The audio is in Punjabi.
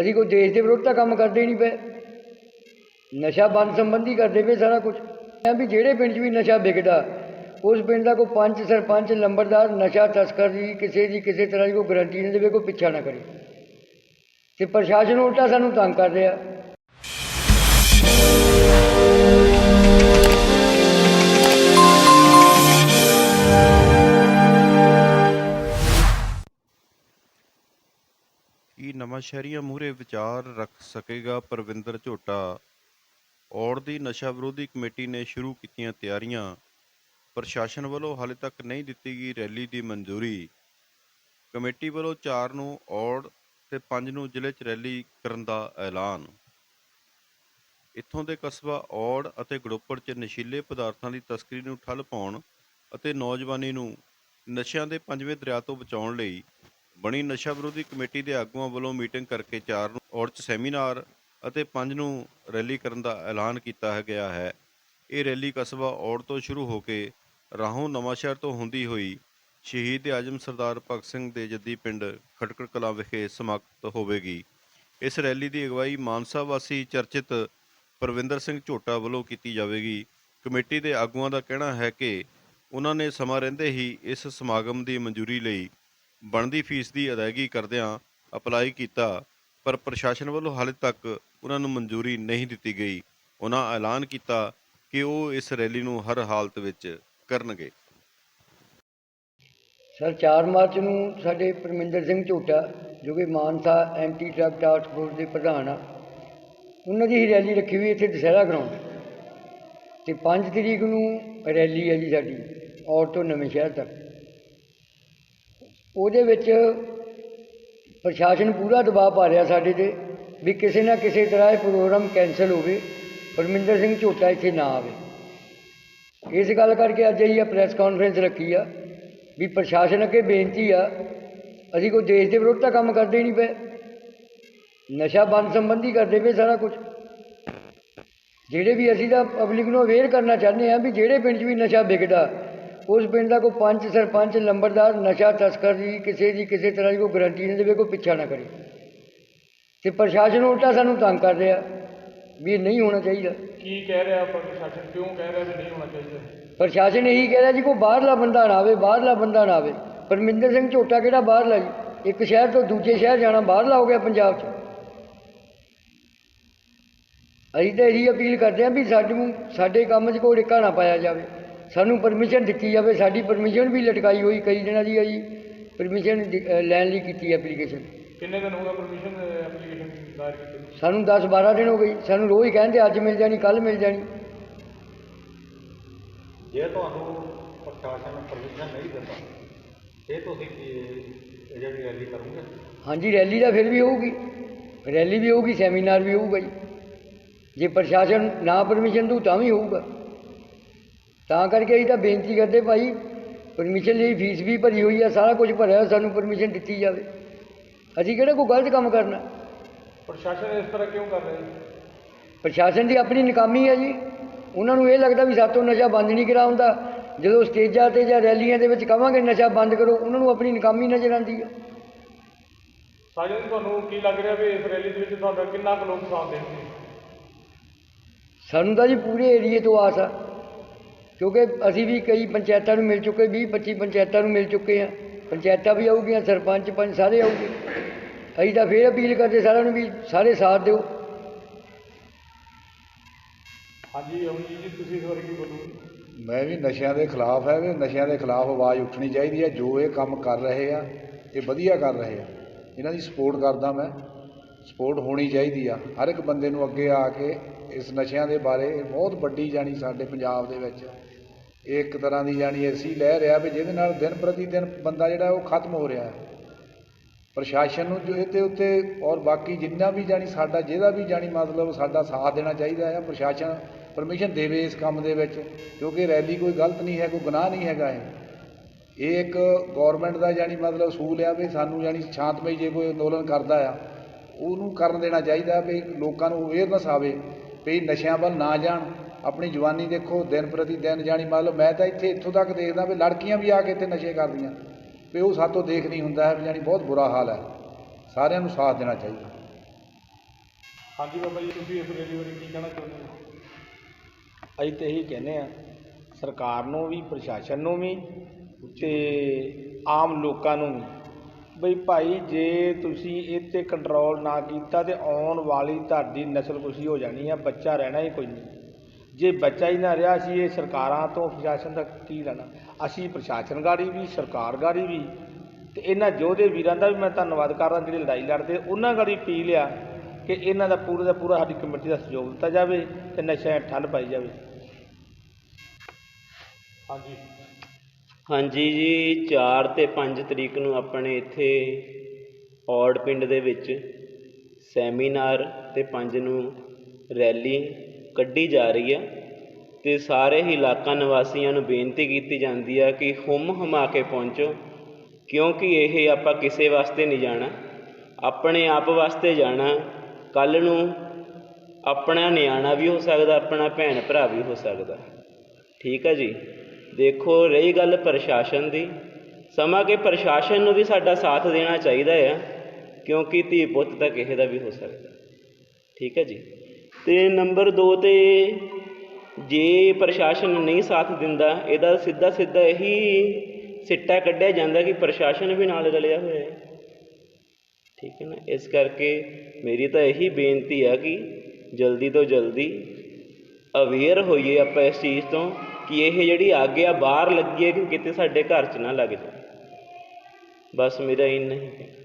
ਅਸੀਂ ਕੋਈ ਦੇਸ਼ ਦੇ ਵਿਰੁੱਧ ਤਾਂ ਕੰਮ ਕਰਦੇ ਨਹੀਂ ਪਏ। ਨਸ਼ਾ ਬੰਦ ਸੰਬੰਧੀ ਕਰਦੇ ਪਏ ਸਾਰਾ ਕੁਝ ਐ ਵੀ ਜਿਹੜੇ ਪਿੰਡ 'ਚ ਵੀ ਨਸ਼ਾ ਵਿਕਦਾ, ਉਸ ਪਿੰਡ ਦਾ ਕੋਈ ਪੰਚ ਸਰਪੰਚ, ਲੰਬੜਦਾਰ ਨਸ਼ਾ ਤਸਕਰ ਦੀ, ਕਿਸੇ ਦੀ ਕਿਸੇ ਤਰ੍ਹਾਂ ਦੀ ਕੋਈ ਗਰੰਟੀ ਨਹੀਂ ਦੇਵੇ, ਕੋਈ ਪਿੱਛਾ ਨਾ ਕਰੇ। ਤੇ ਪ੍ਰਸ਼ਾਸਨ ਉਲਟਾ ਸਾਨੂੰ ਤੰਗ ਕਰ ਰਿਹਾ। ਨਵਾਂ ਸ਼ਹਿਰੀਆਂ ਮੂਹਰੇ ਵਿਚਾਰ ਰੱਖ ਸਕੇਗਾ ਪਰਵਿੰਦਰ ਝੋਟਾ। ਔੜ ਦੀ ਨਸ਼ਾ ਵਿਰੋਧੀ ਕਮੇਟੀ ਨੇ ਸ਼ੁਰੂ ਕੀਤੀਆਂ ਤਿਆਰੀਆਂ। ਪ੍ਰਸ਼ਾਸਨ ਵੱਲੋਂ ਹਾਲੇ ਤੱਕ ਨਹੀਂ ਦਿੱਤੀ ਗਈ ਰੈਲੀ ਦੀ ਮਨਜ਼ੂਰੀ। ਕਮੇਟੀ ਵੱਲੋਂ 4 ਨੂੰ ਔੜ ਤੇ 5 ਨੂੰ ਜ਼ਿਲ੍ਹੇ 'ਚ ਰੈਲੀ ਕਰਨ ਦਾ ਐਲਾਨ। ਇੱਥੋਂ ਦੇ ਕਸਬਾ ਔੜ ਅਤੇ ਗੜੋਪੜ 'ਚ ਨਸ਼ੀਲੇ ਪਦਾਰਥਾਂ ਦੀ ਤਸਕਰੀ ਨੂੰ ਠੱਲ ਪਾਉਣ ਅਤੇ ਨੌਜਵਾਨੀ ਨੂੰ ਨਸ਼ਿਆਂ ਦੇ ਪੰਜਵੇਂ ਦਰਿਆ ਤੋਂ ਬਚਾਉਣ ਲਈ ਬਣੀ ਨਸ਼ਾ ਵਿਰੋਧੀ ਕਮੇਟੀ ਦੇ ਆਗੂਆਂ ਵੱਲੋਂ ਮੀਟਿੰਗ ਕਰਕੇ 4 ਨੂੰ ਔੜ ਸੈਮੀਨਾਰ ਅਤੇ 5 ਨੂੰ ਰੈਲੀ ਕਰਨ ਦਾ ਐਲਾਨ ਕੀਤਾ ਗਿਆ ਹੈ। ਇਹ ਰੈਲੀ ਕਸਬਾ ਔੜ ਤੋਂ ਸ਼ੁਰੂ ਹੋ ਕੇ ਰਾਹੋਂ ਨਵਾਂਸ਼ਹਿਰ ਤੋਂ ਹੁੰਦੀ ਹੋਈ ਸ਼ਹੀਦ ਆਜਮ ਸਰਦਾਰ ਭਗਤ ਸਿੰਘ ਦੇ ਜੱਦੀ ਪਿੰਡ ਖਟਕੜ ਕਲਾਂ ਵਿਖੇ ਸਮਾਪਤ ਹੋਵੇਗੀ। ਇਸ ਰੈਲੀ ਦੀ ਅਗਵਾਈ ਮਾਨਸਾ ਵਾਸੀ ਚਰਚਿਤ ਪਰਵਿੰਦਰ ਸਿੰਘ ਝੋਟਾ ਵੱਲੋਂ ਕੀਤੀ ਜਾਵੇਗੀ। ਕਮੇਟੀ ਦੇ ਆਗੂਆਂ ਦਾ ਕਹਿਣਾ ਹੈ ਕਿ ਉਹਨਾਂ ਨੇ ਸਮਾਂ ਰਹਿੰਦੇ ਹੀ ਇਸ ਸਮਾਗਮ ਦੀ ਮਨਜ਼ੂਰੀ ਲਈ ਬਣਦੀ ਫੀਸ ਦੀ ਅਦਾਇਗੀ ਕਰਦਿਆਂ ਅਪਲਾਈ ਕੀਤਾ, ਪਰ ਪ੍ਰਸ਼ਾਸਨ ਵੱਲੋਂ ਹਾਲੇ ਤੱਕ ਉਹਨਾਂ ਨੂੰ ਮਨਜ਼ੂਰੀ ਨਹੀਂ ਦਿੱਤੀ ਗਈ। ਉਹਨਾਂ ਐਲਾਨ ਕੀਤਾ ਕਿ ਉਹ ਇਸ ਰੈਲੀ ਨੂੰ ਹਰ ਹਾਲਤ ਵਿੱਚ ਕਰਨਗੇ। ਸਰ 4 ਮਾਰਚ ਨੂੰ ਸਾਡੇ ਪਰਮਿੰਦਰ ਸਿੰਘ ਝੋਟਾ, ਜੋ ਕਿ Mansa anti drug task force ਦੇ ਪ੍ਰਧਾਨ ਆ, ਉਹਨਾਂ ਦੀ ਹੀ ਰੈਲੀ ਰੱਖੀ ਹੋਈ ਇੱਥੇ ਦੁਸਹਿਰਾ ਗਰਾਊਂਡ ਤੇ। 5 ਤਰੀਕ ਨੂੰ ਰੈਲੀ ਹੈ ਜੀ ਸਾਡੀ, ਔਰ ਤੋਂ ਨਵੇਂ ਸ਼ਹਿਰ ਤੱਕ। ਉਹਦੇ ਵਿੱਚ ਪ੍ਰਸ਼ਾਸਨ ਪੂਰਾ ਦਬਾਅ ਪਾ ਰਿਹਾ ਸਾਡੇ ਤੇ ਵੀ ਕਿਸੇ ਨਾ ਕਿਸੇ ਤਰ੍ਹਾਂ ਇਹ ਪ੍ਰੋਗਰਾਮ ਕੈਂਸਲ ਹੋਵੇ ਪਰਮਿੰਦਰ ਸਿੰਘ ਝੋਟਾ ਇੱਥੇ ਨਾ ਆਵੇ। ਇਸ ਗੱਲ ਕਰਕੇ ਅੱਜ ਇਹ ਪ੍ਰੈਸ ਕਾਨਫਰੰਸ ਰੱਖੀ ਆ ਵੀ ਪ੍ਰਸ਼ਾਸਨ ਅੱਗੇ ਬੇਨਤੀ ਆ, ਅਸੀਂ ਕੋਈ ਦੇਸ਼ ਦੇ ਵਿਰੁੱਧ ਤਾਂ ਕੰਮ ਕਰਦੇ ਨਹੀਂ ਪਏ। ਨਸ਼ਾ ਬੰਦ ਸੰਬੰਧੀ ਕਰਦੇ ਪਏ ਸਾਰਾ ਕੁਝ ਜਿਹੜੇ ਵੀ ਅਸੀਂ ਤਾਂ ਪਬਲਿਕ ਨੂੰ ਅਵੇਅਰ ਕਰਨਾ ਚਾਹੁੰਦੇ ਆ ਵੀ ਜਿਹੜੇ ਪਿੰਡ 'ਚ ਵੀ ਨਸ਼ਾ ਵਿਕਦਾ ਉਸ ਪਿੰਡ ਦਾ ਕੋਈ ਪੰਚ ਸਰਪੰਚ ਲੰਬੜਦਾਰ ਨਸ਼ਾ ਤਸਕਰ ਦੀ ਕਿਸੇ ਦੀ ਕਿਸੇ ਤਰ੍ਹਾਂ ਦੀ ਕੋਈ ਗਰੰਟੀ ਨਹੀਂ ਦੇਵੇ ਕੋਈ ਪਿੱਛਾ ਨਾ ਕਰੇ। ਤੇ ਪ੍ਰਸ਼ਾਸਨ ਉਲਟਾ ਸਾਨੂੰ ਤੰਗ ਕਰ ਰਿਹਾ ਵੀ ਇਹ ਨਹੀਂ ਹੋਣਾ ਚਾਹੀਦਾ। ਕੀ ਕਹਿ ਰਿਹਾ ਪ੍ਰਸ਼ਾਸਨ? ਕਿਉਂ ਕਹਿ ਰਿਹਾ ਵੀ ਨਹੀਂ ਹੋਣਾ ਚਾਹੀਦਾ? ਪ੍ਰਸ਼ਾਸਨ ਇਹੀ ਕਹਿ ਰਿਹਾ ਜੀ ਕੋਈ ਬਾਹਰਲਾ ਬੰਦਾ ਨਾ ਆਵੇ ਬਾਹਰਲਾ ਬੰਦਾ ਨਾ ਆਵੇ। ਪਰਮਿੰਦਰ ਸਿੰਘ ਝੋਟਾ ਕਿਹੜਾ ਬਾਹਰਲਾ ਜੀ? ਇੱਕ ਸ਼ਹਿਰ ਤੋਂ ਦੂਜੇ ਸ਼ਹਿਰ ਜਾਣਾ ਬਾਹਰਲਾ ਹੋ ਗਿਆ ਪੰਜਾਬ 'ਚ। ਅਸੀਂ ਤਾਂ ਇਹੀ ਅਪੀਲ ਕਰਦੇ ਹਾਂ ਵੀ ਸਾਨੂੰ ਸਾਡੇ ਕੰਮ 'ਚ ਕੋਈ ਡਿੱਕਾ ਨਾ ਪਾਇਆ ਜਾਵੇ। ਸਾਨੂੰ ਪਰਮਿਸ਼ਨ ਦਿੱਤੀ ਜਾਵੇ ਸਾਡੀ ਪਰਮਿਸ਼ਨ ਵੀ ਲਟਕਾਈ ਹੋਈ ਕਈ ਦਿਨਾਂ ਦੀ ਅਸੀਂ ਪਰਮਿਸ਼ਨ ਲੈਣ ਲਈ ਕੀਤੀ ਐਪਲੀਕੇਸ਼ਨ ਕਿੰਨੇ ਦਿਨ ਹੋ ਗਏ ਪਰਮਿਸ਼ਨ ਐਪਲੀਕੇਸ਼ਨ ਦਾਇਰ ਕੀਤੇ ਨੂੰ? ਸਾਨੂੰ 10 12 ਦਿਨ ਹੋ ਗਏ ਸਾਨੂੰ ਰੋਜ਼ ਕਹਿੰਦੇ ਅੱਜ ਮਿਲ ਜਾਣੀ ਕੱਲ ਮਿਲ ਜਾਣੀ। ਜੇ ਤੁਹਾਨੂੰ ਪ੍ਰਸ਼ਾਸਨ ਪਰਮਿਸ਼ਨ ਨਹੀਂ ਦਿੰਦਾ ਇਹ ਤੁਸੀਂ ਕੀ ਇਹ ਜਿਹੜੀ ਰੈਲੀ ਕਰੋਗੇ? ਹਾਂਜੀ ਰੈਲੀ ਦਾ ਫਿਰ ਵੀ ਹੋਊਗੀ। ਰੈਲੀ ਵੀ ਹੋਊਗੀ ਸੈਮੀਨਾਰ ਵੀ ਹੋਊਗਾ ਜੀ। ਜੇ ਪ੍ਰਸ਼ਾਸਨ ਨਾ ਪਰਮਿਸ਼ਨ ਦੂ ਤਾਂ ਵੀ ਹੋਊਗਾ। ਤਾਂ ਕਰਕੇ ਅਸੀਂ ਤਾਂ ਬੇਨਤੀ ਕਰਦੇ ਭਾਈ ਪਰਮਿਸ਼ਨ ਲਈ ਫੀਸ ਵੀ ਭਰੀ ਹੋਈ ਆ ਸਾਰਾ ਕੁਝ ਭਰਿਆ ਸਾਨੂੰ ਪਰਮਿਸ਼ਨ ਦਿੱਤੀ ਜਾਵੇ। ਅਸੀਂ ਕਿਹੜਾ ਕੋਈ ਗਲਤ ਕੰਮ ਕਰਨਾ? ਪ੍ਰਸ਼ਾਸਨ ਇਸ ਤਰ੍ਹਾਂ ਕਿਉਂ ਕਰ ਰਿਹਾ ਜੀ? ਪ੍ਰਸ਼ਾਸਨ ਦੀ ਆਪਣੀ ਨਾਕਾਮੀ ਹੈ ਜੀ। ਉਹਨਾਂ ਨੂੰ ਇਹ ਲੱਗਦਾ ਵੀ ਸਾਤੋਂ ਨਸ਼ਾ ਬੰਦ ਨਹੀਂ ਕਰਾ ਹੁੰਦਾ ਜਦੋਂ ਸਟੇਜਾਂ ਤੇ ਜਾਂ ਰੈਲੀਆਂ ਦੇ ਵਿੱਚ ਕਵਾਂਗੇ ਨਸ਼ਾ ਬੰਦ ਕਰੋ ਉਹਨਾਂ ਨੂੰ ਆਪਣੀ ਨਾਕਾਮੀ ਨਜ਼ਰ ਆਉਂਦੀ ਹੈ ਸਾਜਨ ਤੁਹਾਨੂੰ ਕੀ ਲੱਗ ਰਿਹਾ ਵੀ ਇਸ ਰੈਲੀ ਦੇ ਵਿੱਚ ਤੁਹਾਡਾ ਕਿੰਨਾ ਕੁ ਲੋਕ ਸਾਥ ਦੇਣਗੇ? ਸਾਨੂੰ ਤਾਂ ਜੀ ਪੂਰੇ ਏਰੀਏ ਤੋਂ ਆਸ ਆ। ਕਿਉਂਕਿ ਅਸੀਂ ਵੀ ਕਈ ਪੰਚਾਇਤਾਂ ਨੂੰ ਮਿਲ ਚੁੱਕੇ 20 25 ਪੰਚਾਇਤਾਂ ਨੂੰ ਮਿਲ ਚੁੱਕੇ ਆ ਪੰਚਾਇਤਾਂ ਵੀ ਆਊਗੀਆਂ ਸਰਪੰਚ ਪੰਚ ਸਾਰੇ ਆਊਗੇ। ਅਸੀਂ ਤਾਂ ਫੇਰ ਅਪੀਲ ਕਰਦੇ ਸਾਰਿਆਂ ਨੂੰ ਵੀ ਸਾਰੇ ਸਾਥ ਦਿਓ। ਹਾਂਜੀ ਅਮਨਜੀਤ ਜੀ ਤੁਸੀਂ ਇਸ ਬਾਰੇ ਕੀ ਬੋਲੋਗੇ ਮੈਂ ਵੀ ਨਸ਼ਿਆਂ ਦੇ ਖਿਲਾਫ ਹੈ ਵੀ ਨਸ਼ਿਆਂ ਦੇ ਖਿਲਾਫ ਆਵਾਜ਼ ਉੱਠਣੀ ਚਾਹੀਦੀ ਹੈ। ਜੋ ਇਹ ਕੰਮ ਕਰ ਰਹੇ ਆ ਇਹ ਵਧੀਆ ਕਰ ਰਹੇ ਆ। ਇਹਨਾਂ ਦੀ ਸਪੋਰਟ ਕਰਦਾ ਮੈਂ। ਸਪੋਰਟ ਹੋਣੀ ਚਾਹੀਦੀ ਆ। ਹਰ ਇੱਕ ਬੰਦੇ ਨੂੰ ਅੱਗੇ ਆ ਕੇ ਇਸ ਨਸ਼ਿਆਂ ਦੇ ਬਾਰੇ ਬਹੁਤ ਵੱਡੀ ਜਾਣੀ ਸਾਡੇ ਪੰਜਾਬ ਦੇ ਵਿੱਚ ਇਹ ਇੱਕ ਤਰ੍ਹਾਂ ਦੀ ਜਾਣੀ ਐਸੀ ਲਹਿ ਰਿਹਾ ਵੀ ਜਿਹਦੇ ਨਾਲ ਦਿਨ ਪ੍ਰਤੀ ਦਿਨ ਬੰਦਾ ਜਿਹੜਾ ਉਹ ਖਤਮ ਹੋ ਰਿਹਾ। ਪ੍ਰਸ਼ਾਸਨ ਨੂੰ ਜੋ ਇਹਦੇ ਉੱਤੇ ਔਰ ਬਾਕੀ ਜਿੰਨਾ ਵੀ ਜਾਣੀ ਸਾਡਾ, ਜਿਹਦਾ ਵੀ ਜਾਣੀ ਮਤਲਬ ਸਾਡਾ ਸਾਥ ਦੇਣਾ ਚਾਹੀਦਾ ਹੈ, ਪ੍ਰਸ਼ਾਸਨ ਪਰਮਿਸ਼ਨ ਦੇਵੇ ਇਸ ਕੰਮ ਦੇ ਵਿੱਚ, ਕਿਉਂਕਿ ਰੈਲੀ ਕੋਈ ਗਲਤ ਨਹੀਂ ਹੈ, ਕੋਈ ਗੁਨਾਹ ਨਹੀਂ ਹੈਗਾ ਇਹ। ਇਹ ਇੱਕ ਗਵਰਨਮੈਂਟ ਦਾ ਜਾਣੀ ਮਤਲਬ ਅਸੂਲ ਆ ਵੀ ਸਾਨੂੰ ਜਾਣੀ ਸ਼ਾਂਤਮਈ ਜੇ ਕੋਈ ਅੰਦੋਲਨ ਕਰਦਾ ਆ, ਉਹਨੂੰ ਕਰਨ ਦੇਣਾ ਚਾਹੀਦਾ ਵੀ ਲੋਕਾਂ ਨੂੰ ਅਵੇਅਰਨੈਸ ਆਵੇ ਵੀ ਨਸ਼ਿਆਂ ਵੱਲ ਨਾ ਜਾਣ। ਆਪਣੀ ਜਵਾਨੀ ਦੇਖੋ ਦਿਨ ਪ੍ਰਤੀ ਦਿਨ ਜਾਣੀ ਮਤਲਬ ਮੈਂ ਤਾਂ ਇੱਥੇ ਇੱਥੋਂ ਤੱਕ ਦੇਖਦਾ ਵੀ ਲੜਕੀਆਂ ਵੀ ਆ ਕੇ ਇੱਥੇ ਨਸ਼ੇ ਕਰਦੀਆਂ। ਵੀ ਉਹ ਸਾਤੋਂ ਦੇਖ ਨਹੀਂ ਹੁੰਦਾ ਹੈ ਵੀ ਜਾਣੀ ਬਹੁਤ ਬੁਰਾ ਹਾਲ ਹੈ। ਸਾਰਿਆਂ ਨੂੰ ਸਾਥ ਦੇਣਾ ਚਾਹੀਦਾ। ਹਾਂਜੀ ਬਾਬਾ ਜੀ ਤੁਸੀਂ ਇਸ ਰੈਲੀ ਬਾਰੇ ਕੀ ਕਹਿਣਾ ਚਾਹੁੰਦੇ ਹੋ? ਅਸੀਂ ਤੇ ਇਹੀ ਕਹਿੰਦੇ ਆ ਸਰਕਾਰ ਨੂੰ ਵੀ ਪ੍ਰਸ਼ਾਸਨ ਨੂੰ ਵੀ ਤੇ ਆਮ ਲੋਕਾਂ ਨੂੰ ਵੀ। ਬਈ ਭਾਈ ਜੇ ਤੁਸੀਂ ਇਹ 'ਤੇ ਕੰਟਰੋਲ ਨਾ ਕੀਤਾ ਤੇ ਆਉਣ ਵਾਲੀ ਤੁਹਾਡੀ ਨਸਲ ਕੁਸ਼ੀ ਹੋ ਜਾਣੀ ਆ ਬੱਚਾ ਰਹਿਣਾ ਹੀ ਕੋਈ ਨਹੀਂ। ਜੇ ਬੱਚਾ ਹੀ ਨਾ ਰਿਹਾ ਸੀ ਇਹ ਸਰਕਾਰਾਂ ਤੋਂ ਪ੍ਰਸ਼ਾਸਨ ਦਾ ਕੀ ਲੈਣਾ? ਅਸੀਂ ਪ੍ਰਸ਼ਾਸਨ ਗਾੜੀ ਵੀ ਸਰਕਾਰ ਗਾੜੀ ਵੀ ਤੇ ਇਹਨਾਂ ਯੋਧੇ ਵੀਰਾਂ ਦਾ ਵੀ ਮੈਂ ਧੰਨਵਾਦ ਕਰਦਾ ਜਿਹੜੇ ਲੜਾਈ ਲੜਦੇ ਉਹਨਾਂ ਗਾੜੀ ਪੀ ਲਿਆ ਕਿ ਇਹਨਾਂ ਦਾ ਪੂਰੇ ਦਾ ਪੂਰਾ ਸਾਡੀ ਕਮੇਟੀ ਦਾ ਸਹਿਯੋਗ ਦਿੱਤਾ ਜਾਵੇ ਤੇ ਨਸ਼ਿਆਂ ਠੱਲ ਪਾਈ ਜਾਵੇ। ਹਾਂਜੀ। ਹਾਂਜੀ ਜੀ 4 ਤੇ 5 ਤਰੀਕ ਨੂੰ ਆਪਣੇ ਇੱਥੇ ਔੜ ਪਿੰਡ ਦੇ ਵਿੱਚ ਸੈਮੀਨਾਰ ਤੇ 5 ਨੂੰ ਰੈਲੀ ਕੱਢੀ ਜਾ ਰਹੀ ਹੈ ਅਤੇ ਸਾਰੇ ਹੀ ਇਲਾਕਾ ਨਿਵਾਸੀਆਂ ਨੂੰ ਬੇਨਤੀ ਕੀਤੀ ਜਾਂਦੀ ਆ ਕਿ ਹੁਮ ਹਮਾ ਕੇ ਪਹੁੰਚੋ, ਕਿਉਂਕਿ ਇਹ ਆਪਾਂ ਕਿਸੇ ਵਾਸਤੇ ਨਹੀਂ ਜਾਣਾ। ਆਪਣੇ ਆਪ ਵਾਸਤੇ ਜਾਣਾ ਕੱਲ ਨੂੰ ਆਪਣਾ ਨਿਆਣਾ ਵੀ ਹੋ ਸਕਦਾ, ਆਪਣਾ ਭੈਣ ਭਰਾ ਵੀ ਹੋ ਸਕਦਾ। ਠੀਕ ਹੈ ਜੀ? ਦੇਖੋ, ਰਹੀ ਗੱਲ ਪ੍ਰਸ਼ਾਸਨ ਦੀ। ਸਮਾਂ ਕਿ ਪ੍ਰਸ਼ਾਸਨ ਨੂੰ ਵੀ ਸਾਡਾ ਸਾਥ ਦੇਣਾ ਚਾਹੀਦਾ ਆ, ਕਿਉਂਕਿ ਧੀ ਪੁੱਤ ਤਾਂ ਕਿਸੇ ਦਾ ਵੀ ਹੋ ਸਕਦਾ। ਠੀਕ ਹੈ ਜੀ? ਤੇ ਨੰਬਰ 2 ਤੇ ਜੇ ਪ੍ਰਸ਼ਾਸਨ ਨਹੀਂ ਸਾਥ ਦਿੰਦਾ, ਇਹਦਾ ਸਿੱਧਾ ਸਿੱਧਾ ਇਹੀ ਸਿੱਟਾ ਕੱਢਿਆ ਜਾਂਦਾ ਕਿ ਪ੍ਰਸ਼ਾਸਨ ਵੀ ਨਾਲ ਰਲਿਆ ਹੋਇਆ ਹੈ। ਠੀਕ ਹੈ ਨਾ? ਇਸ ਕਰਕੇ ਮੇਰੀ ਤਾਂ ਇਹੀ ਬੇਨਤੀ ਆ ਕਿ ਜਲਦੀ ਤੋਂ ਜਲਦੀ ਅਵੇਅਰ ਹੋਈਏ ਆਪਾਂ ਇਸ ਚੀਜ਼ ਤੋਂ ਕਿ ਇਹ ਜਿਹੜੀ ਅੱਗ ਆ ਬਾਹਰ ਲੱਗੀ ਹੈ ਕਿ ਕਿਤੇ ਸਾਡੇ ਘਰ 'ਚ ਨਾ ਲੱਗ ਜਾਵੇ। ਬਸ ਮੇਰਾ ਇੰਨਾ ਹੀ ਹੈ